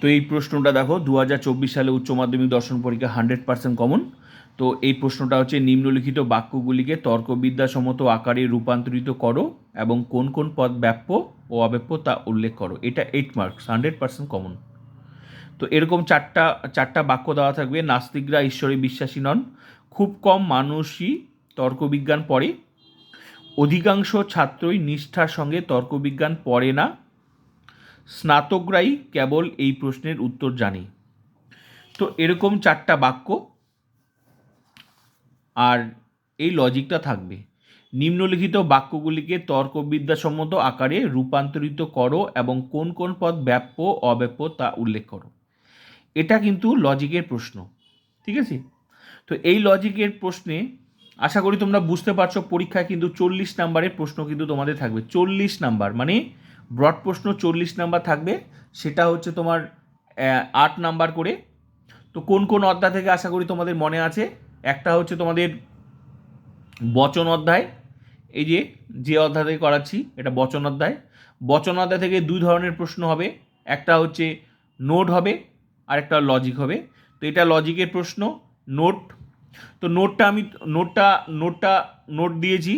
তো এই প্রশ্নটা দেখো দু হাজার চব্বিশ সালে উচ্চ মাধ্যমিক দর্শন পরীক্ষা হান্ড্রেড পার্সেন্ট কমন। তো এই প্রশ্নটা হচ্ছে, নিম্নলিখিত বাক্যগুলিকে তর্কবিদ্যাসম্মত আকারে রূপান্তরিত করো এবং কোন কোন পদ ব্যাপ্য ও অব্যাপ্য তা উল্লেখ করো। এটা eight marks hundred percent common. তো এরকম চারটা চারটা বাক্য দেওয়া থাকবে, নাস্তিকরা ঈশ্বরে বিশ্বাসী নন। খুব কম মানুষই তর্কবিজ্ঞান পড়ে। অধিকাংশ ছাত্রই নিষ্ঠার সঙ্গে তর্কবিজ্ঞান পড়ে না। স্নাতকরাই কেবল এই প্রশ্নের উত্তর জানে। তো এরকম চারটা বাক্য, আর এই লজিকটা থাকবে। নিম্নলিখিত বাক্যগুলিকে তর্কবিদ্যাসম্মত আকারে রূপান্তরিত করো এবং কোন কোন পদ ব্যাপ্য, অব্যাপ্য তা উল্লেখ করো। এটা কিন্তু লজিকের প্রশ্ন, ঠিক আছে? তো এই লজিকের প্রশ্নে আশা করি তোমরা বুঝতে পারছ, পরীক্ষায় কিন্তু চল্লিশ নাম্বারের প্রশ্ন কিন্তু তোমাদের থাকবে। চল্লিশ নাম্বার মানে ব্রড প্রশ্ন চল্লিশ নাম্বার থাকবে, সেটা হচ্ছে তোমার আট নাম্বার করে। তো কোন কোন অধ্যায় থেকে আশা করি তোমাদের মনে আছে? একটা হচ্ছে তোমাদের বচন অধ্যায়, এই যে যে অধ্যায় থেকে করাচ্ছি, এটা বচন অধ্যায়। বচন অধ্যায় থেকে দুই ধরনের প্রশ্ন হবে, একটা হচ্ছে নোট হবে, আর একটা লজিক হবে। তো এটা লজিকের প্রশ্ন, নোট। তো নোটটা আমি, নোটটা নোটটা, নোট দিয়েছি।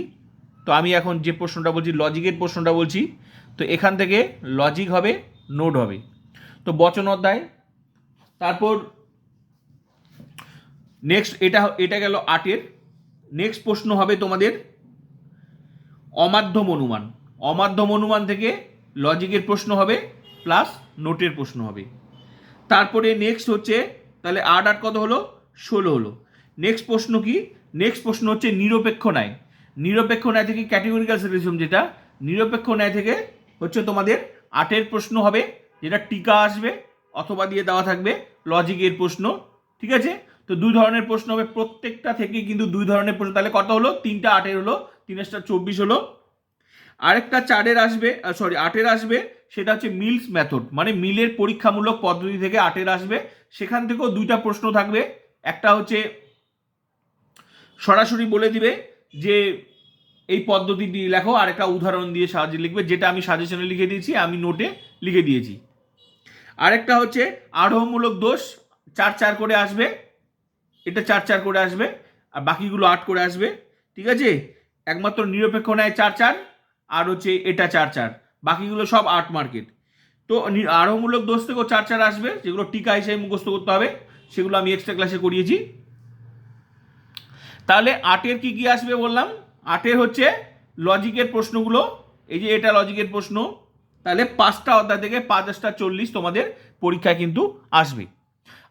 তো আমি এখন যে প্রশ্নটা বলছি, লজিকের প্রশ্নটা বলছি তো এখান থেকে লজিক হবে নোট হবে। তো বচন অধ্যায়। তারপর নেক্সট এটা এটা গেল আটের নেক্সট প্রশ্ন হবে তোমাদের অমাধ্যম অনুমান। অমাধ্যম অনুমান থেকে লজিকের প্রশ্ন হবে প্লাস নোটের প্রশ্ন হবে। তারপরে নেক্সট হচ্ছে, তাহলে আট আট কত হলো? ষোলো হলো। নেক্সট প্রশ্ন কি? নেক্সট প্রশ্ন হচ্ছে নিরপেক্ষ ন্যায়। নিরপেক্ষ ন্যায় থেকে ক্যাটেগরিক্যাল সিরিজম যেটা, নিরপেক্ষ ন্যায় থেকে হচ্ছে তোমাদের আটের প্রশ্ন হবে, যেটা টিকা আসবে অথবা দিয়ে দেওয়া থাকবে লজিকের প্রশ্ন, ঠিক আছে? তো দুই ধরনের প্রশ্ন হবে, প্রত্যেকটা থেকে কিন্তু দুই ধরনের প্রশ্ন, তাহলে কত হলো? তিনটা আটের হলো তিনটা চব্বিশ হলো। আরেকটা চারের আসবে সরি আটের আসবে, সেটা হচ্ছে মিলস মেথড মানে মিলের পরীক্ষামূলক পদ্ধতি থেকে আটের আসবে। সেখান থেকেও দুইটা প্রশ্ন থাকবে, একটা হচ্ছে সরাসরি বলে দিবে যে এই পদ্ধতিটি লেখো, আর একটা উদাহরণ দিয়ে সাহায্যে লিখবে, যেটা আমি সাজেশনে লিখে দিয়েছি, আমি নোটে লিখে দিয়েছি। আরেকটা হচ্ছে, আরোহমূলক দোষ চার চার করে আসবে, এটা চার চার করে আসবে, আর বাকিগুলো আট করে আসবে, ঠিক আছে? একমাত্র নিরপেক্ষ নেয় চার চার, আর হচ্ছে এটা চার চার, বাকিগুলো সব আট মার্কেট। তো আরোহমূলক দোষ থেকেও চার চার আসবে, যেগুলো টিকা হিসেবে মুখস্থ করতে হবে, সেগুলো আমি এক্সট্রা ক্লাসে করিয়েছি। তাহলে আটের কি কি আসবে বললাম? আটের হচ্ছে লজিকের প্রশ্নগুলো। এই যে এটা লজিকের প্রশ্ন, তাহলে পাঁচটা অধ্যায় থেকে পাঁচটা চল্লিশ তোমাদের পরীক্ষায় কিন্তু আসবে।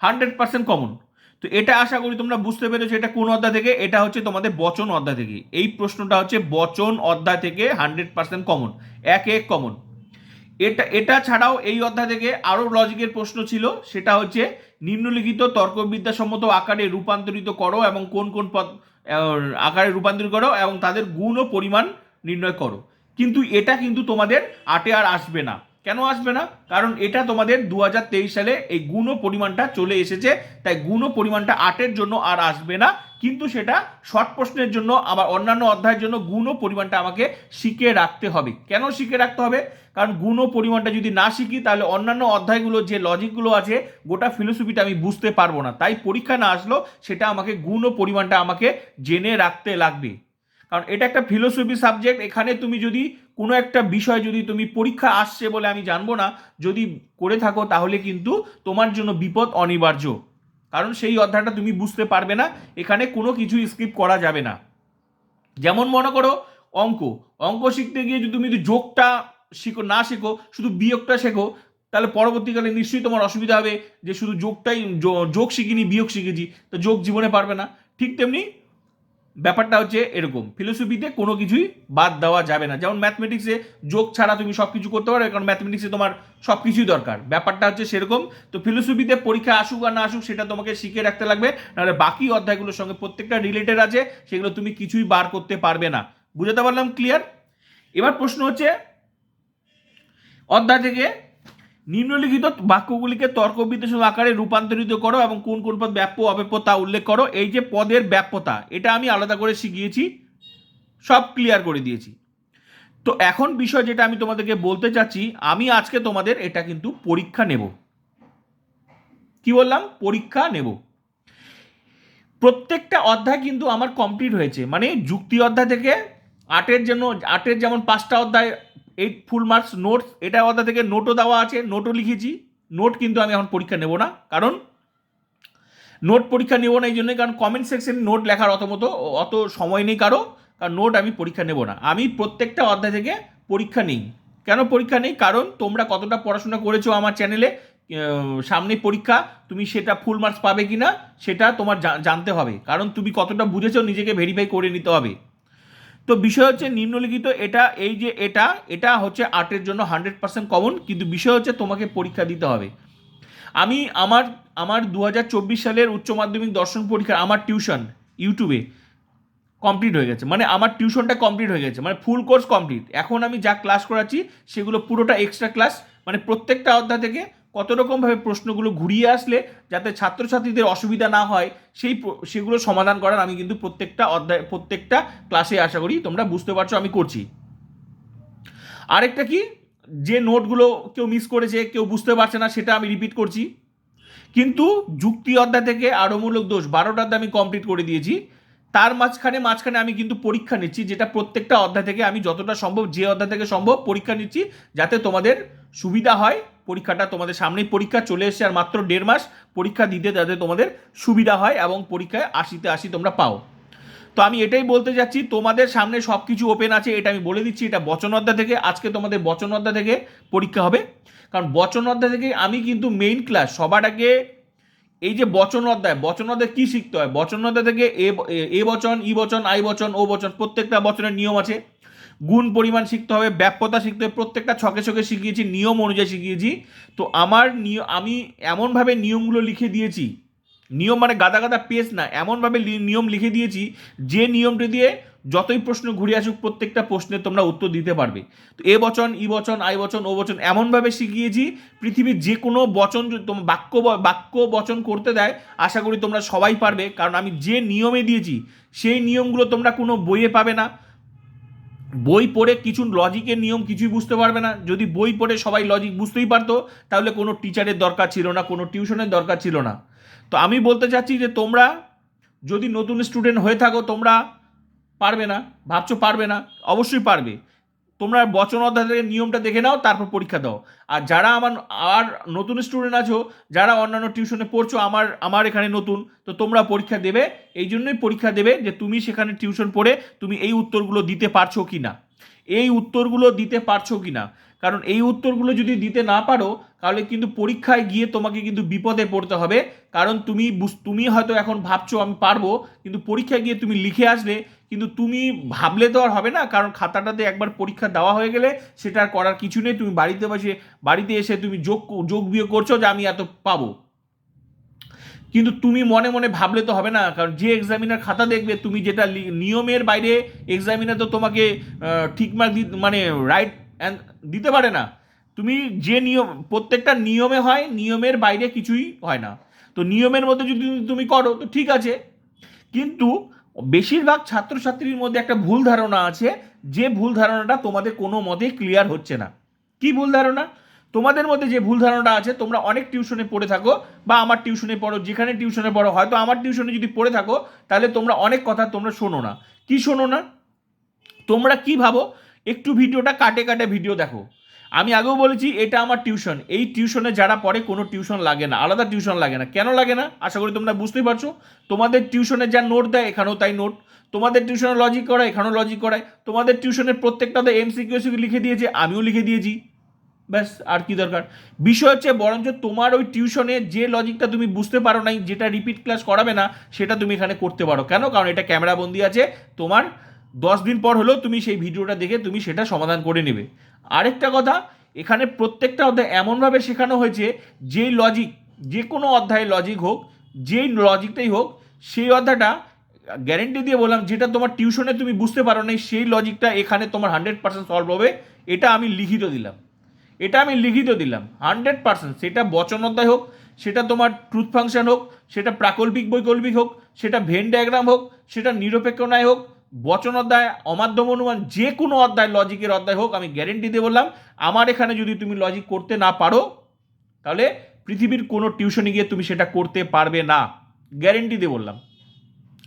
হান্ড্রেড পার্সেন্ট কমন তো এটা আশা করি তোমরা বুঝতে পেরেছ এটা কোন অধ্যায় থেকে? এটা হচ্ছে তোমাদের বচন অধ্যায় থেকে। এই প্রশ্নটা হচ্ছে বচন অধ্যায় থেকে হান্ড্রেড পার্সেন্ট কমন এক এক কমন এটা এটা ছাড়াও এই অধ্যায় থেকে আরও লজিকের প্রশ্ন ছিল, সেটা হচ্ছে নিম্নলিখিত তর্কবিদ্যাসম্মত আকারে রূপান্তরিত করো এবং কোন কোন পদ আকারে রূপান্তরিত করো এবং তাদের গুণ ও পরিমাণ নির্ণয় করো। কিন্তু এটা কিন্তু তোমাদের আটে আর আসবে না। কেন আসবে না? কারণ এটা তোমাদের দু হাজার তেইশ সালে এই গুণ ও পরিমাণটা চলে এসেছে, তাই গুণ ও পরিমাণটা আটের জন্য আর আসবে না। কিন্তু সেটা শর্ট প্রশ্নের জন্য আবার অন্যান্য অধ্যায়ের জন্য গুণ ও পরিমাণটা আমাকে শিখে রাখতে হবে। কেন শিখে রাখতে হবে? কারণ গুণ ও পরিমাণটা যদি না শিখি, তাহলে অন্যান্য অধ্যায়গুলো যে লজিকগুলো আছে, গোটা ফিলোসফিটা আমি বুঝতে পারব না। তাই পরীক্ষা না আসলো, সেটা আমাকে গুণ ও পরিমাণটা আমাকে জেনে রাখতে লাগবে। কারণ এটা একটা ফিলোসফি সাবজেক্ট এখানে তুমি যদি কোনো একটা বিষয় যদি তুমি পরীক্ষা আসছে বলে আমি জানব না, যদি করে থাকো তাহলে কিন্তু তোমার জন্য বিপদ অনিবার্য। কারণ সেই অধ্যায়টা তুমি বুঝতে পারবে না, এখানে কোনো কিছু স্কিপ করা যাবে না। যেমন মনে করো অঙ্ক অঙ্ক শিখতে গিয়ে যদি তুমি যদি যোগটা শিখো, না শেখো, শুধু বিয়োগটা শেখো, তাহলে পরবর্তীকালে নিশ্চয়ই তোমার অসুবিধা হবে যে শুধু যোগটাই, যোগ শিখিনি, বিয়োগ শিখেছি, তো যোগ জীবনে পারবে না। ঠিক তেমনি ব্যাপারটা হচ্ছে এরকম। ফিলোসফিতে কোনো কিছুই বাদ দেওয়া যাবে না। যেমন ম্যাথমেটিক্সে যোগ ছাড়া তুমি সব কিছু করতে পারো কারণ ম্যাথমেটিক্সে তোমার সব কিছুই দরকার। ব্যাপারটা হচ্ছে সেরকম। তো ফিলোসফিতে পরীক্ষা আসুক আর না আসুক, সেটা তোমাকে শিখে রাখতে লাগবে। নাহলে বাকি অধ্যায়গুলোর সঙ্গে প্রত্যেকটা রিলেটেড আছে, সেগুলো তুমি কিছুই বার করতে পারবে না। বুঝাতে পারলাম ক্লিয়ার এবার প্রশ্ন হচ্ছে, অধ্যায় থেকে নিম্নলিখিত বাক্যগুলিকে তর্ক তর্কবিদ্বেষক আকারে রূপান্তরিত করো এবং কোন কোন পদ ব্যাপ্য, অব্যাপ্য তা উল্লেখ করো। এই যে পদের ব্যাপ্যতা, এটা আমি আলাদা করে শিখিয়েছি, সব ক্লিয়ার করে দিয়েছি। তো এখন বিষয় যেটা আমি তোমাদেরকে বলতে চাচ্ছি, আমি আজকে তোমাদের এটা কিন্তু পরীক্ষা নেব। কি বললাম? পরীক্ষা নেব। প্রত্যেকটা অধ্যায় কিন্তু আমার কমপ্লিট হয়েছে। মানে যুক্তি অধ্যায় থেকে আটের জন্য, আটের যেমন পাঁচটা অধ্যায় এইট ফুল মার্কস নোটস এটা অধ্যায় থেকে নোটও দেওয়া আছে নোটও লিখেছি। নোট কিন্তু আমি এখন পরীক্ষা নেব না, কারণ নোট পরীক্ষা নেব না এই জন্যই, কারণ কমেন্ট সেকশনে নোট লেখার অত মতো, অত সময় নেই কারও, কারণ নোট আমি পরীক্ষা নেব না। আমি প্রত্যেকটা অধ্যায় থেকে পরীক্ষা নেই। কেন পরীক্ষা নেই? কারণ তোমরা কতটা পড়াশোনা করেছ আমার চ্যানেলে সামনে পরীক্ষা, তুমি সেটা ফুল মার্কস পাবে কি না সেটা তোমার জানতে হবে। কারণ তুমি কতটা বুঝেছ, নিজেকে ভেরিফাই করে নিতে হবে। তো বিষয় হচ্ছে নিম্নলিখিত এটা, এই যে এটা এটা হচ্ছে আর্টের জন্য হান্ড্রেড পার্সেন্ট কমন কিন্তু বিষয় হচ্ছে তোমাকে পরীক্ষা দিতে হবে। আমি আমার আমার দু হাজার চব্বিশ সালের উচ্চ মাধ্যমিক দর্শন পরীক্ষা, আমার টিউশন ইউটিউবে কমপ্লিট হয়ে গেছে। মানে আমার টিউশনটা কমপ্লিট হয়ে গেছে। মানে ফুল কোর্স কমপ্লিট এখন আমি যা ক্লাস করাচ্ছি, সেগুলো পুরোটা এক্সট্রা ক্লাস মানে প্রত্যেকটা অধ্যায় থেকে কত রকমভাবে প্রশ্নগুলো ঘুরিয়ে আসলে যাতে ছাত্রছাত্রীদের অসুবিধা না হয়, সেই সেগুলো সমাধান করার আমি কিন্তু প্রত্যেকটা অধ্যায়, প্রত্যেকটা ক্লাসে আশা করি তোমরা বুঝতে পারছ আমি করছি। আরেকটা কি? যে নোটগুলো কেউ মিস করেছে, কেউ বুঝতে পারছে না, সেটা আমি রিপিট করছি। কিন্তু যুক্তি অধ্যায় থেকে আরোমূলক দোষ বারোটা অধ্যায় আমি কমপ্লিট করে দিয়েছি। তার মাঝখানে মাঝখানে আমি কিন্তু পরীক্ষা নিচ্ছি, যেটা প্রত্যেকটা অধ্যায় থেকে আমি যতটা সম্ভব, যে অধ্যায় থেকে সম্ভব পরীক্ষা নিচ্ছি, যাতে তোমাদের সুবিধা হয়। পরীক্ষাটা তোমাদের সামনেই পরীক্ষা চলে এসছে আর মাত্র দেড় মাস পরীক্ষা দিতে যাতে তোমাদের সুবিধা হয় এবং পরীক্ষায় আশিতে আশি তোমরা পাও। তো আমি এটাই বলতে যাচ্ছি, তোমাদের সামনে সব কিছু ওপেন আছে, এটা আমি বলে দিচ্ছি, এটা বচন অধ্যায় থেকে, আজকে তোমাদের বচন অধ্যায় থেকে পরীক্ষা হবে। কারণ বচন অধ্যায় থেকে আমি কিন্তু মেইন ক্লাস সবার আগে এই যে বচন অধ্যায় বচন অধ্যায় কী শিখতে হয়? বচন অধ্যায় থেকে এ বচন, ই বচন, আই বচন, ও বচন, প্রত্যেকটা বচনের নিয়ম আছে। গুণ পরিমাণ শিখতে হবে, ব্যাপ্যতা শিখতে হবে, প্রত্যেকটা ছকে ছকে শিখিয়েছি, নিয়ম অনুযায়ী শিখিয়েছি। তো আমার নিয়ম আমি এমনভাবে নিয়মগুলো লিখে দিয়েছি, নিয়ম মানে গাদা গাদা পেজ না, এমনভাবে নিয়ম লিখে দিয়েছি, যে নিয়মটি দিয়ে যতই প্রশ্ন ঘুরে আসুক, প্রত্যেকটা প্রশ্নের তোমরা উত্তর দিতে পারবে। তো এ বচন, ই বচন, আই বচন, ও বচন এমনভাবে শিখিয়েছি, পৃথিবীর যে কোনো বচন তোমার বাক্য বাক্য বচন করতে দেয়, আশা করি তোমরা সবাই পারবে, কারণ আমি যে নিয়মে দিয়েছি, সেই নিয়মগুলো তোমরা কোনো বইয়ে পাবে না। বই পড়ে কিছু লজিকের নিয়ম কিছুই বুঝতে পারবে না। যদি বই পড়ে সবাই লজিক বুঝতেই পারতো, তাহলে কোনো টিচারের দরকার ছিল না, কোনো টিউশনের দরকার ছিল না। তো আমি বলতে চাচ্ছি যে তোমরা যদি নতুন স্টুডেন্ট হয়ে থাকো, তোমরা পারবে না, ভাবছ পারবে না, অবশ্যই পারবে। তোমরা বচন অধ্যায় থেকে নিয়মটা দেখে নাও, তারপর পরীক্ষা দাও। আর যারা আমার, আর নতুন স্টুডেন্ট আছো, যারা অন্যান্য টিউশনে পড়ছো, আমার আমার এখানে নতুন, তো তোমরা পরীক্ষা দেবে। এই জন্যই পরীক্ষা দেবে যে তুমি সেখানে টিউশন পড়ে তুমি এই উত্তরগুলো দিতে পারছ কি না এই উত্তরগুলো দিতে পারছ কি না কারণ এই উত্তরগুলো যদি দিতে না পারো, তাহলে কিন্তু পরীক্ষায় গিয়ে তোমাকে কিন্তু বিপদে পড়তে হবে। কারণ তুমি তুমি হয়তো এখন ভাবছ আমি পারব, কিন্তু পরীক্ষায় গিয়ে তুমি লিখে আসলে কিন্তু তুমি ভাবলে তো আর হবে না, কারণ খাতাটাতে একবার পরীক্ষা দেওয়া হয়ে গেলে সেটা আর করার কিছু নেই, তুমি বাড়িতে বসে, বাড়িতে এসে তুমি যোগ যোগ বিয়োগ করছ যে আমি এত পাবো। কিন্তু তুমি মনে মনে ভাবলে তো হবে না, কারণ যে এক্সামিনার খাতা দেখবে, তুমি যেটা নিয়মের বাইরে এক্সামিনার তো তোমাকে ঠিক মার্ক মানে রাইট দিতে পারে না। তুমি যে নিয়ম, প্রত্যেকটা নিয়মে হয়, নিয়মের বাইরে কিছুই হয় না। তো নিয়মের মধ্যে যদি তুমি করো, তো ঠিক আছে। কিন্তু বেশিরভাগ ছাত্রছাত্রীর মধ্যে একটা ভুল ধারণা আছে, যে ভুল ধারণাটা তোমাদের কোনো মতেই ক্লিয়ার হচ্ছে না। কি ভুল ধারণা? তোমাদের মধ্যে যে ভুল ধারণাটা আছে, তোমরা অনেক টিউশনে পড়ে থাকো, বা আমার টিউশনে পড়ো, যেখানে টিউশনে পড়ো, হয়তো আমার টিউশনে যদি পড়ে থাকো, তাহলে তোমরা অনেক কথা তোমরা শোনো না। কি শোনো না? তোমরা কি ভাবো? একটু ভিডিওটা কাটে কাটে ভিডিও দেখো। আমি আগেও বলেছি, এটা আমার টিউশন। এই টিউশনে যারা পড়ে, কোনো টিউশন লাগে না। আলাদা টিউশন লাগে না। কেন লাগে না? আশা করি তোমরা বুঝতেই পারছ। তোমাদের টিউশনে যা নোট দেয়, এখানেও তাই নোট। তোমাদের টিউশনে লজিক করায়, এখানেও লজিক করায়। তোমাদের টিউশনের প্রত্যেকটা প্রত্যেকটাতে এমসিকিউ লিখে দিয়েছে, আমিও লিখে দিয়েছি। ব্যাস, আর কি দরকার? বিষয় হচ্ছে, বরঞ্চ তোমার ওই টিউশনে যে লজিকটা তুমি বুঝতে পারো নাই, যেটা রিপিট ক্লাস করাবে না, সেটা তুমি এখানে করতে পারো। কেন? কারণ এটা ক্যামেরা বন্দি আছে। তোমার দশ দিন পর হলেও তুমি সেই ভিডিওটা দেখে তুমি সেটা সমাধান করে নেবে। আরেকটা কথা, এখানে প্রত্যেকটা অধ্যায় এমনভাবে শেখানো হয়েছে, যেই লজিক যে কোনো অধ্যায়ে লজিক হোক, যেই লজিকটাই হোক, সেই অধ্যায়টা গ্যারেন্টি দিয়ে বললাম, যেটা তোমার টিউশনে তুমি বুঝতে পারো না সেই লজিকটা এখানে তোমার হান্ড্রেড পার্সেন্ট সলভ হবে, এটা আমি লিখিত দিলাম। এটা আমি লিখিত দিলাম হান্ড্রেড পার্সেন্ট সেটা বচন অধ্যায় হোক, সেটা তোমার ট্রুথ ফাংশন হোক, সেটা প্রাকল্পিক বৈকল্পিক হোক, সেটা ভেন ডায়াগ্রাম হোক, সেটা নিরপেক্ষ ন্যায় হোক বচন অধ্যায় অমাধ্যম অনুমান, যে কোনো অধ্যায়, লজিকের অধ্যায় হোক, আমি গ্যারেন্টি দিয়ে বললাম, আমার এখানে যদি তুমি লজিক করতে না পারো, তাহলে পৃথিবীর কোনো টিউশনে গিয়ে তুমি সেটা করতে পারবে না। গ্যারেন্টি দিয়ে বললাম।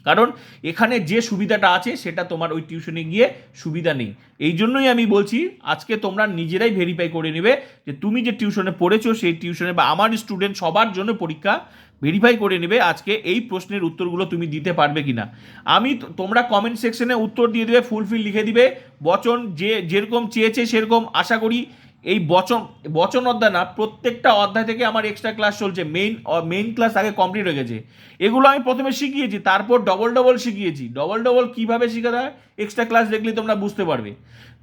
কারণ এখানে যে সুবিধাটা আছে, সেটা তোমার ওই টিউশনে গিয়ে সুবিধা নেই। এই জন্যই আমি বলছি, আজকে তোমরা নিজেরাই ভেরিফাই করে নেবে যে তুমি যে টিউশনে পড়েছো, সেই টিউশনে বা আমার স্টুডেন্ট সবার জন্য পরীক্ষা ভেরিফাই করে নেবে আজকে এই প্রশ্নের উত্তরগুলো তুমি দিতে পারবে কিনা। আমি তো- তোমরা কমেন্ট সেকশনে উত্তর দিয়ে দেবে ফুলফিল লিখে দিবে। বচন যে যেরকম চেয়েছে সেরকম আশা করি এই বচন বচন অধ্যায় না, প্রত্যেকটা অধ্যায় থেকে আমার এক্সট্রা ক্লাস চলছে। মেইন মেইন ক্লাস আগে কমপ্লিট হয়ে গেছে। এগুলো আমি প্রথমে শিখিয়েছি, তারপর ডবল ডবল শিখিয়েছি। ডবল ডবল কীভাবে শেখাতে হয় এক্সট্রা ক্লাস দেখলে তোমরা বুঝতে পারবে।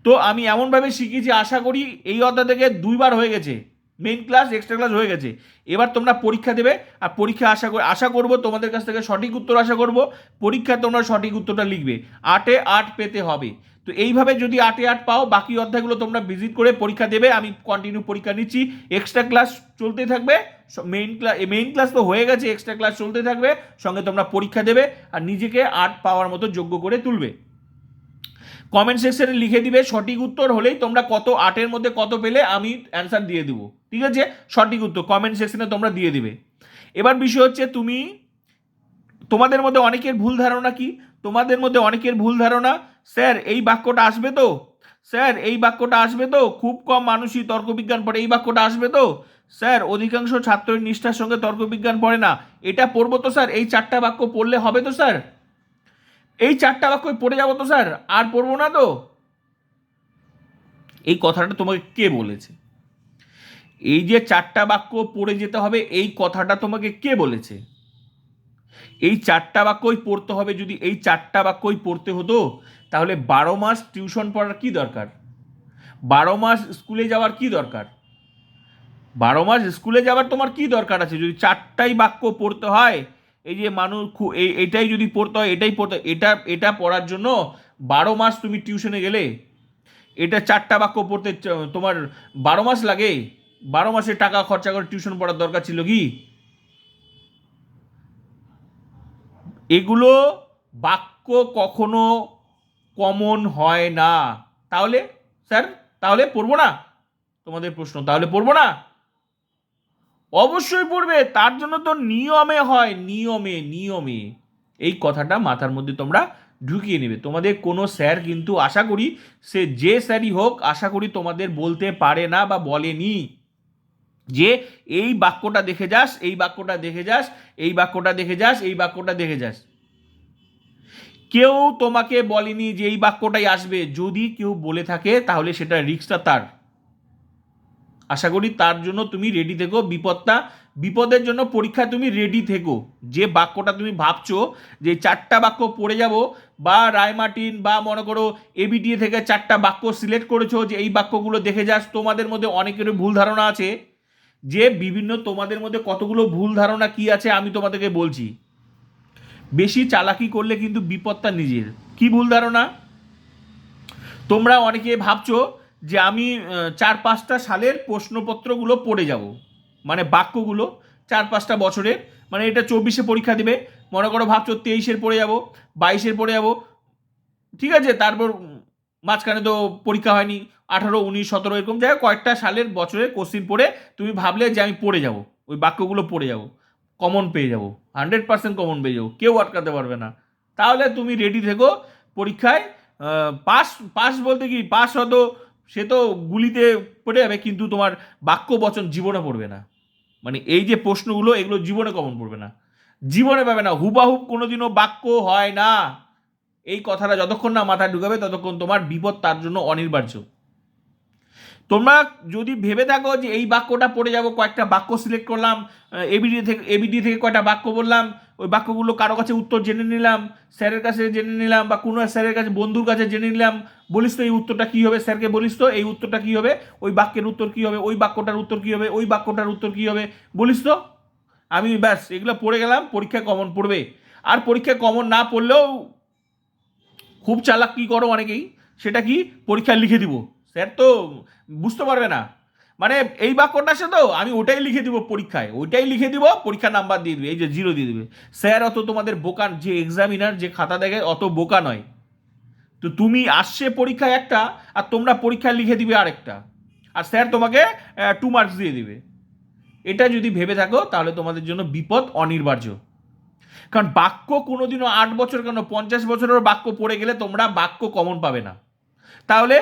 তো আমি এমনভাবে শিখিয়েছি, আশা করি এই অধ্যায় থেকে দুইবার হয়ে গেছে। মেইন ক্লাস এক্সট্রা ক্লাস হয়ে গেছে। এবার তোমরা পরীক্ষা দেবে, আর পরীক্ষা আশা করি, আশা করব তোমাদের কাছ থেকে সঠিক উত্তর আশা করব, পরীক্ষায় তোমরা সঠিক উত্তরটা লিখবে। আটে আট পেতে হবে। তো এইভাবে যদি আটে আট পাও, বাকি অধ্যায়গুলো তোমরা ভিজিট করে পরীক্ষা দেবে। আমি কন্টিনিউ পরীক্ষা নিচ্ছি। এক্সট্রা ক্লাস চলতে থাকবে। মেইন ক্লাস মেইন ক্লাস তো হয়ে গেছে এক্সট্রা ক্লাস চলতে থাকবে। সঙ্গে তোমরা পরীক্ষা দেবে, আর নিজেকে আট পাওয়ার মতো যোগ্য করে তুলবে। কমেন্ট সেকশনে লিখে দিবে সঠিক উত্তর হলেই তোমরা কত আটের মধ্যে কত পেলে আমি অ্যান্সার দিয়ে দেবো। ঠিক আছে? সঠিক উত্তর কমেন্ট সেকশনে তোমরা দিয়ে দিবে। এবার বিষয় হচ্ছে তুমি, তোমাদের মধ্যে অনেকের ভুল ধারণা কি? তোমাদের মধ্যে অনেকের ভুল ধারণা, স্যার, এই বাক্যটা আসবে তো? স্যার, এই বাক্যটা আসবে তো? খুব কম মানুষই তর্কবিজ্ঞান পড়ে, এই বাক্যটা আসবে তো? স্যার, অধিকাংশ ছাত্রের নিষ্ঠার সঙ্গে তর্কবিজ্ঞান পড়ে না। এটা পড়ব তো, স্যার? এই চারটা বাক্য পড়লে হবে তো, স্যার? এই চারটা বাক্য পড়ে যাব তো, স্যার? আর পড়ব না তো? এই কথাটা তোমাকে কে বলেছে? এই যে চারটা বাক্য পড়ে যেতে হবে, এই কথাটা তোমাকে কে বলেছে? এই চারটা বাক্যই পড়তে হবে, যদি এই চারটা বাক্যই পড়তে হতো, তাহলে বারো মাস টিউশন পড়ার কি দরকার? বারো মাস স্কুলে যাওয়ার কি দরকার? বারো মাস স্কুলে যাওয়ার তোমার কি দরকার আছে? যদি চারটাই বাক্য পড়তে হয় এই যে মানুষ এটাই যদি পড়তে হয়, এটাই পড়তে এটা এটা পড়ার জন্য বারো মাস তুমি টিউশনে গেলে। এটা চারটা বাক্য পড়তে তোমার বারো মাস লাগে। বারো মাসে টাকা খরচা করে টিউশন পড়ার দরকার ছিল কি? এগুলো বাক্য কখনো কমন হয় না। তাহলে, স্যার, তাহলে পড়ব না? তোমাদের প্রশ্ন, তাহলে পড়ব না? অবশ্যই পড়বে, তার জন্য তো নিয়মে হয়, নিয়মে নিয়মে। এই কথাটা মাথার মধ্যে তোমরা ঢুকিয়ে নেবে। তোমাদের কোনো স্যার কিন্তু আশা করি, সে যে স্যারই হোক, আশা করি তোমাদের বলতে পারে না বা বলেনি যে, এই বাক্যটা দেখে যাস, এই বাক্যটা দেখে যাস, এই বাক্যটা দেখে যাস, এই বাক্যটা দেখে যাস। কেউ তোমাকে বলেনি যে, এই বাক্যটাই আসবে। যদি কেউ বলে থাকে, তাহলে সেটা রিক্সটা তার। আশা করি তার জন্য তুমি রেডি থেকো। বিপদটা, বিপদের জন্য পরীক্ষায় তুমি রেডি থেকো। যে বাক্যটা তুমি ভাবছ যে চারটা বাক্য পড়ে যাব, বা রায়মার্টিন, বা মনে করো এবিটিএ থেকে চারটা বাক্য সিলেক্ট করেছ যে এই বাক্যগুলো দেখে যাস, তোমাদের মধ্যে অনেকেরই ভুল ধারণা আছে। যে বিভিন্ন তোমাদের মধ্যে কতগুলো ভুল ধারণা কি আছে আমি তোমাদেরকে বলছি। বেশি চালাকি করলে কিন্তু বিপদটা নিজের। কি ভুল ধারণা? তোমরা অনেকে ভাবছ যে আমি চার পাঁচটা সালের প্রশ্নপত্রগুলো পড়ে যাব। মানে বাক্যগুলো চার পাঁচটা বছরের। মানে এটা চব্বিশে পরীক্ষা দিবে। মনে করো ভাবছ তেইশের পড়ে যাব, বাইশের পড়ে যাব। ঠিক আছে, তারপর মাঝখানে তো পরীক্ষা হয়নি। আঠারো, উনিশ, সতেরো এরকম জায়গায় কয়েকটা সালের বছরের কোশ্চিন পড়ে তুমি ভাবলে যে আমি পড়ে যাব। ওই বাক্যগুলো পড়ে যাব। কমন পেয়ে যাব। হান্ড্রেড পার্সেন্ট কমন পেয়ে যাব। কেউ আটকাতে পারবে না। তাহলে তুমি রেডি থেকো পরীক্ষায়। পাস পাস বলতে কি? পাস হয়তো সে তো গুলিতে পড়ে যাবে, কিন্তু তোমার বাক্য বচন জীবনে পড়বে না। মানে এই যে প্রশ্নগুলো, এগুলো জীবনে কমন পড়বে না। জীবনে পাবে না, হুবাহুব কোনোদিনও বাক্য হয় না। এই কথাটা যতক্ষণ না মাথায় ঢুকাবে, ততক্ষণ তোমার বিপদ তার জন্য অনিবার্য। তোমরা যদি ভেবে থাকো যে এই বাক্যটা পড়ে যাব, কয়েকটা বাক্য সিলেক্ট করলাম এবিডি থেকে এবিডি থেকে কয়টা বাক্য বললাম ওই বাক্যগুলো কারও কাছে উত্তর জেনে নিলাম, স্যারের কাছে জেনে নিলাম বা কোনো স্যারের কাছে, বন্ধুর কাছে জেনে নিলাম, বলিস তো এই উত্তরটা কী হবে, স্যারকে বলিস তো এই উত্তরটা কী হবে, ওই বাক্যের উত্তর কী হবে, ওই বাক্যটার উত্তর কী হবে, ওই বাক্যটার উত্তর কী হবে, বলিস তো। আমি ব্যাস, এগুলো পড়ে গেলাম পরীক্ষায় কমন পড়বে। আর পরীক্ষায় কমন না পড়লেও খুব চালাক কী করো অনেকেই, সেটা কি পরীক্ষায় লিখে দিব। স্যার তো বুঝতে পারবে না। মানে এই বাক্যটা সে তো, আমি ওটাই লিখে দিব পরীক্ষায়, ওইটাই লিখে দিব পরীক্ষা নাম্বার দিয়ে দিবে, এই যে জিরো দিয়ে দিবে। স্যার, অত তোমাদের বোকা, যে এক্সামিনার যে খাতা দেখে অত বোকা নয়। তো তুমি আসছে পরীক্ষায় একটা, আর তোমরা পরীক্ষায় লিখে দিবে আরেকটা। আর স্যার তোমাকে টু মার্কস দিয়ে দিবে। এটা যদি ভেবে থাকো, তাহলে তোমাদের জন্য বিপদ অনিবার্য। কারণ বাক্য কোনোদিনও আট বছর, কেন পঞ্চাশ বছরের বাক্য পড়ে গেলে তোমরা বাক্য কমন পাবে না। তাহলে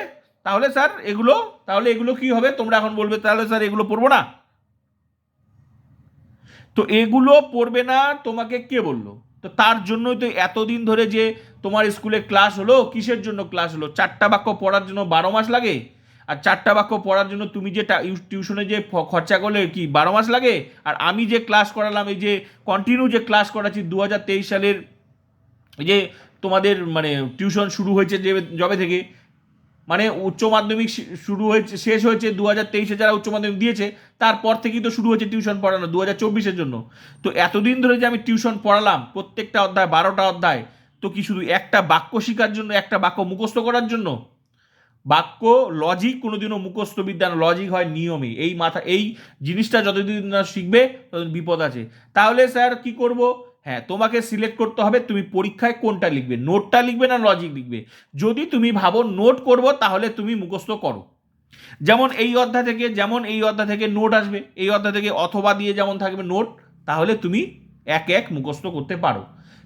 তাহলে স্যার এগুলো, তাহলে এগুলো কি হবে? তোমরা এখন বলবে, তাহলে স্যার এগুলো পড়ব না? তো এগুলো পড়বে না, তোমাকে কে বলল? তো তার জন্যই তো এতদিন ধরে যে তোমার স্কুলে ক্লাস হলো, কিসের জন্য ক্লাস হলো? চারটা বাক্য পড়ার জন্য বারো মাস লাগে? আর চারটা বাক্য পড়ার জন্য তুমি যে টিউশনে যে খরচা করলে কি বারো মাস লাগে? আর আমি যে ক্লাস করালাম, এই যে কন্টিনিউ যে ক্লাস করাচ্ছি দু হাজার তেইশ সালের, এই যে তোমাদের মানে টিউশন শুরু হয়েছে যে জবে থেকে মানে উচ্চ মাধ্যমিক শুরু হয়েছে, শেষ হয়েছে দু হাজার তেইশে যারা উচ্চ মাধ্যমিক দিয়েছে, তারপর থেকেই তো শুরু হয়েছে টিউশন পড়ানো দু হাজার চব্বিশের জন্য। তো এতদিন ধরে যে আমি টিউশন পড়ালাম, প্রত্যেকটা অধ্যায়, বারোটা অধ্যায়, তো কি শুধু একটা বাক্য শেখার জন্য, একটা বাক্য মুখস্থ করার জন্য? বাক্য লজিক কোনোদিনও মুখস্থ বিদ্যা না লজিক হয় নিয়মে। এই মাথা, এই জিনিসটা যতদিন না শিখবে, ততদিন বিপদ আছে। তাহলে স্যার কি করব? হ্যাঁ তোমাকে সিলেক্ট করতে হবে তুমি পরীক্ষায় কোনটা লিখবে নোটটা লিখবে না লজিক লিখবে। যদি তুমি ভাবো নোট করব, তাহলে তুমি মুখস্থ করো। যেমন এই অধ্যায় থেকে, যেমন এই অধ্যায় থেকে নোট আসবে, এই অধ্যায় থেকে অথবা দিয়ে যেমন থাকবে নোট তাহলে তুমি এক এক মুখস্থ করতে পারো।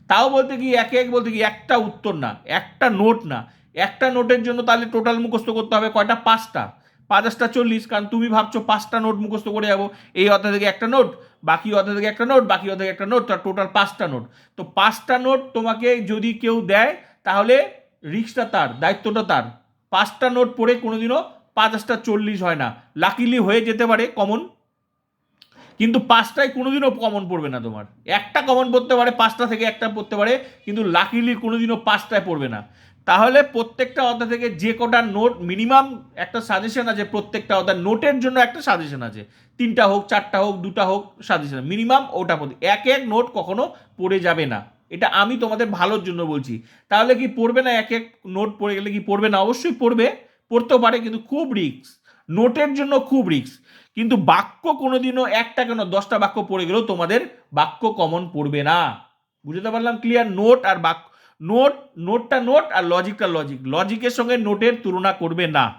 তাও বলতে কি এক এক বলতে কি একটা উত্তর না, একটা নোট না। একটা নোটের জন্য তাহলে টোটাল মুখস্থ করতে হবে কয়টা? পাঁচটা। পাঁচটা চল্লিশ, কারণ তুমি ভাবছ পাঁচটা নোট মুখস্থ করে যাব। এই অধ্যায় থেকে একটা নোট, বাকি অধ্যায় থেকে একটা নোট, বাকি অধ্যায় থেকে একটা নোট, তার টোটাল পাঁচটা নোট। তো পাঁচটা নোট তোমাকে যদি কেউ দেয়, তাহলে রিক্সটা তার, দায়িত্বটা তার। পাঁচটা নোট পড়ে কোনোদিনও পাঁচটা চল্লিশ হয় না। লাকিলি হয়ে যেতে পারে কমন কিন্তু পাঁচটায় কোনোদিনও কমন পড়বে না তোমার। একটা কমন পড়তে পারে, পাঁচটা থেকে একটা পড়তে পারে, কিন্তু লাকিলি কোনোদিনও পাঁচটায় পড়বে না। তাহলে প্রত্যেকটা অধ্যায় থেকে যে কটা নোট মিনিমাম একটা সাজেশন আছে, প্রত্যেকটা অধ্যায় নোটের জন্য একটা সাজেশন আছে। তিনটা হোক, চারটা হোক, দুটা হোক সাজেশন মিনিমাম ওটা এক এক নোট কখনো পড়ে যাবে না। এটা আমি তোমাদের ভালোর জন্য বলছি। তাহলে কি পড়বে না এক এক নোট পড়ে গেলে কি পড়বে না? অবশ্যই পড়বে। পড়তেও পারে, কিন্তু খুব রিক্স নোটের জন্য খুব রিক্স কিন্তু বাক্য কোনোদিনও একটা কেন, দশটা বাক্য পড়ে গেলেও তোমাদের বাক্য কমন পড়বে না। বুঝতে পারলাম? ক্লিয়ার নোট আর বাক্য নোট, নোটটা নোট আর লজিকটা লজিক। লজিকের সঙ্গে নোটের তুলনা করবে না।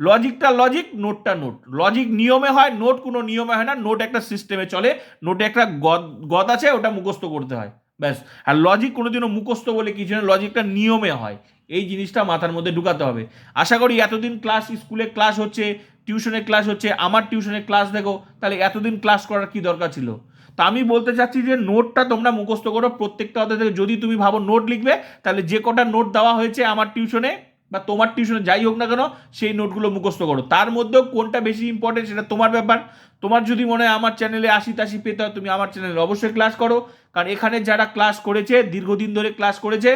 লজিকটা লজিক, নোটটা নোট। লজিক নিয়মে হয়, নোট কোনো নিয়মে হয় না। নোট একটা সিস্টেমে চলে, নোটে একটা গদ গদ আছে, ওটা মুখস্থ করতে হয়। ব্যাস। আর লজিক কোনোদিনও মুখস্থ বলে কিছু না, লজিকটা নিয়মে হয়। এই জিনিসটা মাথার মধ্যে ঢুকাতে হবে। আশা করি এতদিন ক্লাস, স্কুলে ক্লাস হচ্ছে, টিউশনে ক্লাস হচ্ছে, আমার টিউশনে ক্লাস দেখো, তাহলে এতদিন ক্লাস করার কি দরকার ছিল? তা আমি বলতে চাচ্ছি যে নোটটা তোমরা মুখস্থ করো প্রত্যেকটা অধ্যায় থেকে। যদি তুমি ভাবো নোট লিখবে, তাহলে যে কটা নোট দেওয়া হয়েছে আমার টিউশনে বা তোমার টিউশনে, যাই হোক না কেন, সেই নোটগুলো মুখস্থ করো। তার মধ্যেও কোনটা বেশি ইম্পর্টেন্ট সেটা তোমার ব্যাপার। তোমার যদি মনে হয় আমার চ্যানেলে আশি তাশি পেতে হয়, তুমি আমার চ্যানেলে অবশ্যই ক্লাস করো। কারণ এখানে যারা ক্লাস করেছে, দীর্ঘদিন ধরে ক্লাস করেছে,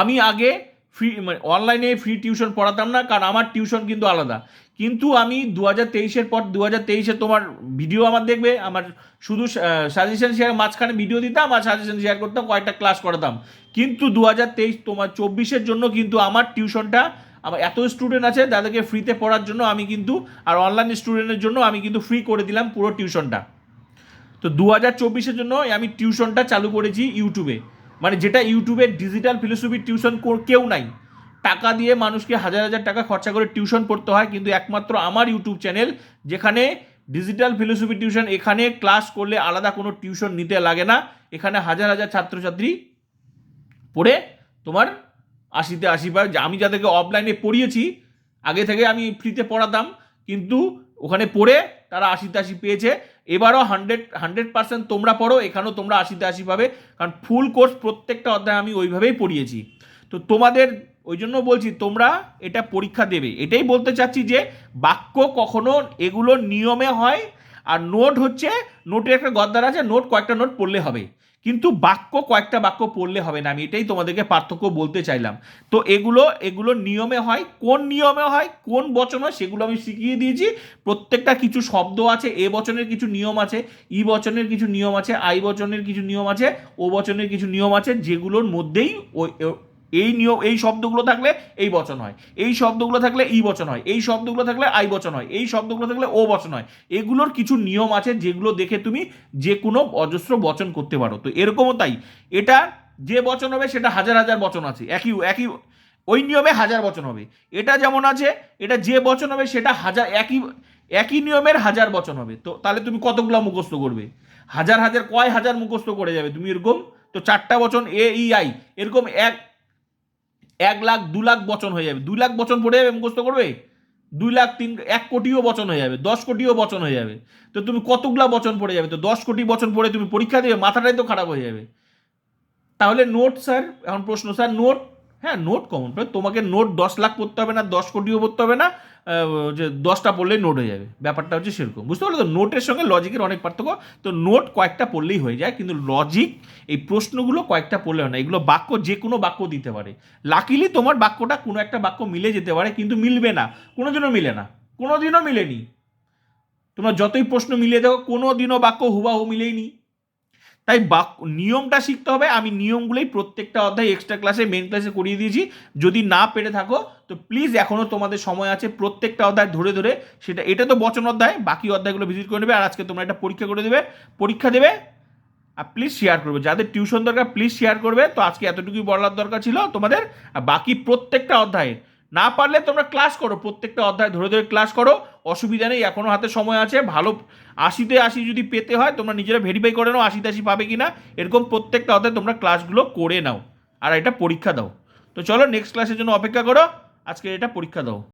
আমি আগে ফ্রি মানে অনলাইনে ফ্রি টিউশন পড়াতাম না, কারণ আমার টিউশন কিন্তু আলাদা। কিন্তু আমি দু হাজার তেইশের পর দু হাজার তেইশে তোমার ভিডিও আমার দেখবে, আমার শুধু সাজেশন শেয়ার মাঝখানে ভিডিও দিতাম আর সাজেশন শেয়ার করতাম, কয়েকটা ক্লাস করাতাম। কিন্তু দু হাজার তেইশ তোমার চব্বিশের জন্য কিন্তু আমার টিউশনটা আমার এত স্টুডেন্ট আছে, তাদেরকে ফ্রিতে পড়ার জন্য আমি কিন্তু, আর অনলাইন স্টুডেন্টের জন্য আমি কিন্তু ফ্রি করে দিলাম পুরো টিউশনটা তো দু হাজার চব্বিশের জন্য আমি টিউশনটা চালু করেছি ইউটিউবে মানে যেটা ইউটিউবে ডিজিটাল ফিলোসফি টিউশন কেউ নাই। টাকা দিয়ে মানুষকে হাজার হাজার টাকা খরচা করে টিউশন পড়তে হয়, কিন্তু একমাত্র আমার ইউটিউব চ্যানেল যেখানে ডিজিটাল ফিলোসফি টিউশন এখানে ক্লাস করলে আলাদা কোনো টিউশন নিতে লাগে না। এখানে হাজার হাজার ছাত্রছাত্রী পড়ে তোমার আশিতে আশি পায় আমি যাদেরকে অফলাইনে পড়িয়েছি, আগে থেকে আমি ফ্রিতে পড়াতাম, কিন্তু ওখানে পড়ে তারা আশিতে আশি পেয়েছে। এবারও হান্ড্রেড হান্ড্রেড পার্সেন্ট তোমরা পড়ো, এখানেও তোমরা আশিতে আশি পাবে। কারণ ফুল কোর্স প্রত্যেকটা অধ্যায় আমি ওইভাবেই পড়িয়েছি। তো তোমাদের ওই জন্য বলছি, তোমরা এটা পরীক্ষা দেবে। এটাই বলতে চাচ্ছি যে, বাক্য কখনো এগুলো নিয়মে হয়, আর নোট হচ্ছে নোটের একটা গদ্দার আছে নোট কয়েকটা নোট পড়লে হবে। কিন্তু বাক্য কয়েকটা বাক্য পড়লে হবে না, আমি এটাই তোমাদেরকে পার্থক্য বলতে চাইলাম। তো এগুলো এগুলো নিয়মে হয়, কোন নিয়মে হয়, কোন বচন হয়, সেগুলো আমি শিখিয়ে দিয়েছি। প্রত্যেকটা কিছু শব্দ আছে, এ বচনের কিছু নিয়ম আছে, ই বচনের কিছু নিয়ম আছে, আই বচনের কিছু নিয়ম আছে, ও বচনের কিছু নিয়ম আছে, যেগুলোর মধ্যেই ওই এই নিয়ম, এই শব্দগুলো থাকলে এই বচন হয়। এই শব্দগুলো থাকলে ই বচন হয়। এই শব্দগুলো থাকলে আই বচন হয়। এই শব্দগুলো থাকলে ও বচন হয়। এগুলোর কিছু নিয়ম আছে যেগুলো দেখে তুমি যে কোনো অজস্র বচন করতে পারো। তো এরকমও তাই। এটা যে বচন হবে সেটা হাজার হাজার বচন আছে। একই একই, ওই নিয়মে হাজার বচন হবে। এটা যেমন আছে, এটা যে বচন হবে সেটা হাজার, একই একই নিয়মের হাজার বচন হবে। তো তাহলে তুমি কতগুলো মুখস্থ করবে? হাজার হাজার, কয় হাজার মুখস্থ করে যাবে? তুমি এরকম, তো চারটা বচন, এ, ই, আই, এরকম এক এক লাখ, দু লাখ বচন হয়ে যাবে। দুই লাখ বচন পড়ে যাবে, মুখস্থ করবে? দুই লাখ, তিন, এক কোটিও বচন হয়ে যাবে, দশ কোটিও বচন হয়ে যাবে। তো তুমি কতগুলা বচন পড়ে যাবে? তো দশ কোটি বচন পড়ে তুমি পরীক্ষা দেবে, মাথাটাই তো খারাপ হয়ে যাবে। তাহলে নোট, স্যার, এখন প্রশ্ন, স্যার, নোট হ্যাঁ নোট কমন তোমাকে নোট দশ লাখ পড়তে হবে না, দশ কোটিও পড়তে হবে না যে দশটা পড়লেই নোট হয়ে যাবে। ব্যাপারটা হচ্ছে সেরকম। বুঝতে পারল তো নোটের সঙ্গে লজিকের অনেক পার্থক্য। তো নোট কয়েকটা পড়লেই হয়ে যায়, কিন্তু লজিক এই প্রশ্নগুলো কয়েকটা পড়লে হয় না। এগুলো বাক্য যে কোনো বাক্য দিতে পারে। লাকিলি তোমার বাক্যটা কোনো একটা বাক্য মিলে যেতে পারে, কিন্তু মিলবে না। কোনোদিনও মিলে না। কোনোদিনও মিলেনি। তোমরা যতই প্রশ্ন মিলিয়ে দেখো কোনো দিনও বাক্য হুবাহু মিলেইনি। তাই বাক্য নিয়মটা শিখতে হবে। আমি নিয়মগুলোই প্রত্যেকটা অধ্যায় এক্সট্রা ক্লাসে মেন ক্লাসে করিয়ে দিয়েছি। যদি না পেরে থাকো, তো প্লিজ এখনও তোমাদের সময় আছে প্রত্যেকটা অধ্যায় ধরে ধরে। সেটা, এটা তো বচন অধ্যায়, বাকি অধ্যায়গুলো ভিজিট করে নেবে। আর আজকে তোমরা একটা পরীক্ষা করে দেবে, পরীক্ষা দেবে। আর প্লিজ শেয়ার করবে। যাদের টিউশন দরকার প্লিজ শেয়ার করবে। তো আজকে এতটুকুই বলার দরকার ছিল তোমাদের। আর বাকি প্রত্যেকটা অধ্যায়ের না পারলে তোমরা ক্লাস করো। প্রত্যেকটা অধ্যায় ধরে ধরে ক্লাস করো। অসুবিধা নেই এখনও হাতে সময় আছে, ভালো আশিতে আশি যদি পেতে হয়, তোমরা নিজেরা ভেরিফাই করে নাও আশিতে আশি পাবে কি না এরকম প্রত্যেকটা হতে তোমরা ক্লাসগুলো করে নাও, আর এটা পরীক্ষা দাও। তো চলো নেক্সট ক্লাসের জন্য অপেক্ষা করো, আজকে এটা পরীক্ষা দাও।